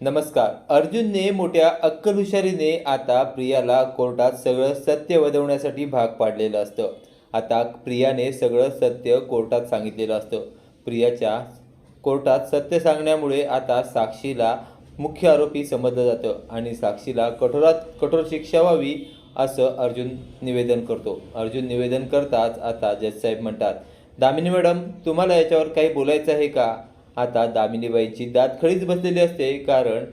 नमस्कार. अर्जुनने मोठ्या अक्कल हुशारीने आता प्रियाला कोर्टात सगळं सत्य वदवण्यासाठी भाग पाडलेलं असतं. आता प्रियाने सगळं सत्य कोर्टात सांगितलेलं असतं. प्रियाच्या कोर्टात सत्य सांगण्यामुळे आता साक्षीला मुख्य आरोपी समजलं जातं आणि साक्षीला कठोरात कठोर शिक्षा व्हावी असं अर्जुन निवेदन करतो. अर्जुन निवेदन करताच आता जजसाहेब म्हणतात दामिनी मॅडम तुम्हाला याच्यावर काही बोलायचं आहे का? आता दामिनीबाईंची दात खळीच बसलेली असते कारण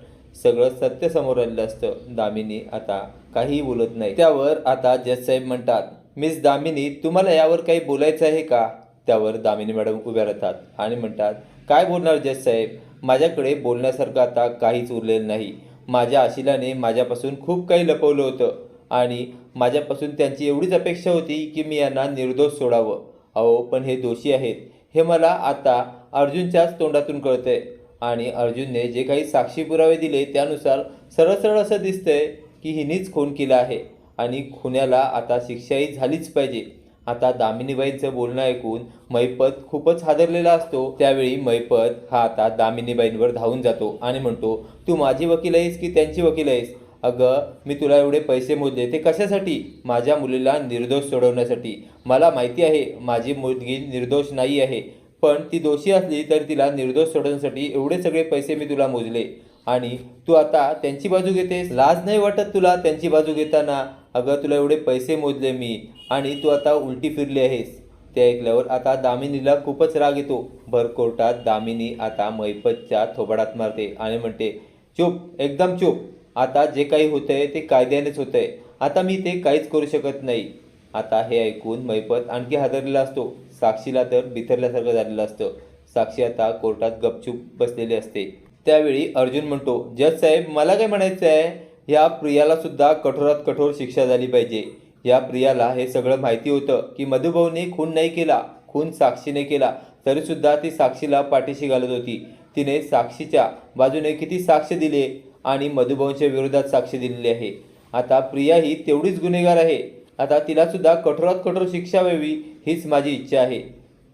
सगळं सत्य समोर आलेलं असतं. दामिनी आता काहीही बोलत नाही. त्यावर आता जजसाहेब म्हणतात मिस दामिनी तुम्हाला यावर काही बोलायचं आहे का? त्यावर दामिनी मॅडम उभ्या राहतात आणि म्हणतात काय बोलणार जजसाहेब माझ्याकडे बोलण्यासारखं आता काहीच उरलेलं नाही. माझ्या आशिलाने माझ्यापासून खूप काही लपवलं होतं आणि माझ्यापासून त्यांची एवढीच अपेक्षा होती की मी यांना निर्दोष सोडावं. अहो पण हे दोषी आहेत. हे मला आता अर्जुनच्याच तोंडातून कळते. आणि अर्जुनने जे काही साक्षी पुरावे दिले त्यानुसार सरळ सरळ असं दिसतंय की हिनीच खून केला आहे. आणि खुन्याला आता शिक्षाही झालीच पाहिजे. आता दामिनीबाईंचं बोलणं ऐकून मैपत खूपच हादरलेला असतो. त्यावेळी मैपत हा आता दामिनीबाईंवर धावून जातो आणि म्हणतो तू माझी वकील आहेस की त्यांची वकील आहेस? अगं मी तुला एवढे पैसे मोजले ते कशासाठी? माझ्या मुलीला निर्दोष सोडवण्यासाठी. मला माहिती आहे माझी मुलगी निर्दोष नाही आहे. पण ती दोषी असली तर तिला निर्दोष सोडवण्यासाठी एवढे सगळे पैसे मी तुला मोजले. आणि तू आता त्यांची बाजू घेतेस? लाज नाही वाटत तुला त्यांची बाजू घेताना? अगं तुला एवढे पैसे मोजले मी. आणि तू आता उलटी फिरली आहेस. ते ऐकल्यावर आता दामिनीला खूपच राग येतो. भरकोर्टात दामिनी आता मैपतच्या थोबाडात मारते आणि म्हणते चूप एकदम चूप. आता जे काही होतंय ते कायद्यानेच होतंय. आता मी ते काहीच करू शकत नाही. आता हे ऐकून मैपत आणखी हादरलेला असतो. साक्षीला तर बिथरल्यासारखं झालेलं असतं. साक्षी आता कोर्टात गपचूप बसलेली असते. त्यावेळी अर्जुन म्हणतो जज साहेब मला काय म्हणायचं आहे? या प्रियाला सुद्धा कठोरात कठोर शिक्षा झाली पाहिजे. या प्रियाला हे सगळं माहिती होतं की मधुभाऊने खून नाही केला खून साक्षीने केला. तरीसुद्धा ती साक्षीला पाठीशी घालत होती. तिने साक्षीच्या बाजूने किती साक्ष दिले? आणि मधुभाऊंच्या विरोधात साक्ष दिलेली आहे. आता प्रिया ही तेवढीच गुन्हेगार आहे. आता तिला सुद्धा कठोरात कठोर शिक्षा व्हावी हीच माझी इच्छा आहे.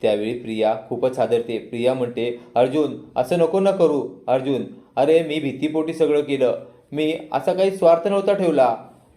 त्यावेळी प्रिया खूपच हादरते. प्रिया म्हणते अर्जुन असं नको ना करू. अर्जुन अरे मी भीतीपोटी सगळं केलं. मी असा काही स्वार्थ नव्हता ठेवला.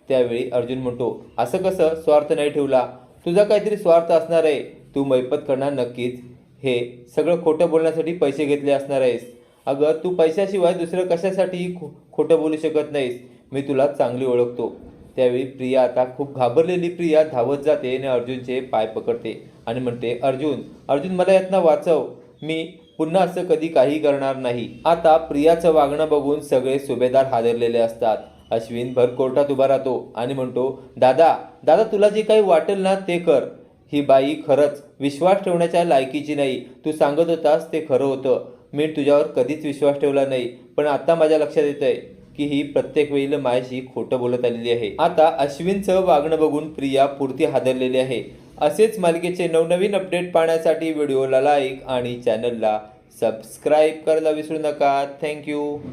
त्यावेळी अर्जुन म्हणतो असं कसं स्वार्थ नाही ठेवला? तुझा काहीतरी स्वार्थ असणार आहे. तू मैपत करणार नक्कीच. हे सगळं खोटं बोलण्यासाठी पैसे घेतले असणार आहेस. अगं तू पैशाशिवाय दुसरं कशासाठी खो खोटं बोलू शकत नाहीस. मी तुला चांगली ओळखतो. त्यावेळी प्रिया आता खूप घाबरलेली प्रिया धावत जाते आणि अर्जुनचे पाय पकडते आणि म्हणते अर्जुन अर्जुन मला यातनं वाचव. मी पुन्हा असं कधी काही करणार नाही. आता प्रियाचं वागणं बघून सगळे सुभेदार हादरलेले असतात. अश्विन भर कोर्टात उभा राहतो आणि म्हणतो दादा दादा तुला जे काही वाटेल ना ते कर. ही बाई खरंच विश्वास ठेवण्याच्या लायकीची नाही. तू सांगत होतास ते खरं होतं. मी तुझ्यावर कधीच विश्वास ठेवला नाही पण आता माझ्या लक्षात येत आहे की ही प्रत्येक वेळेला माझ्याशी खोटं बोलत आलेली आहे. आता अश्विनचं वागणं बघून प्रिया पुरती हादरलेली आहे. असेच मालिकेचे नवनवीन अपडेट पाहण्यासाठी व्हिडिओला लाईक आणि चॅनलला सबस्क्राईब करायला विसरू नका. थँक्यू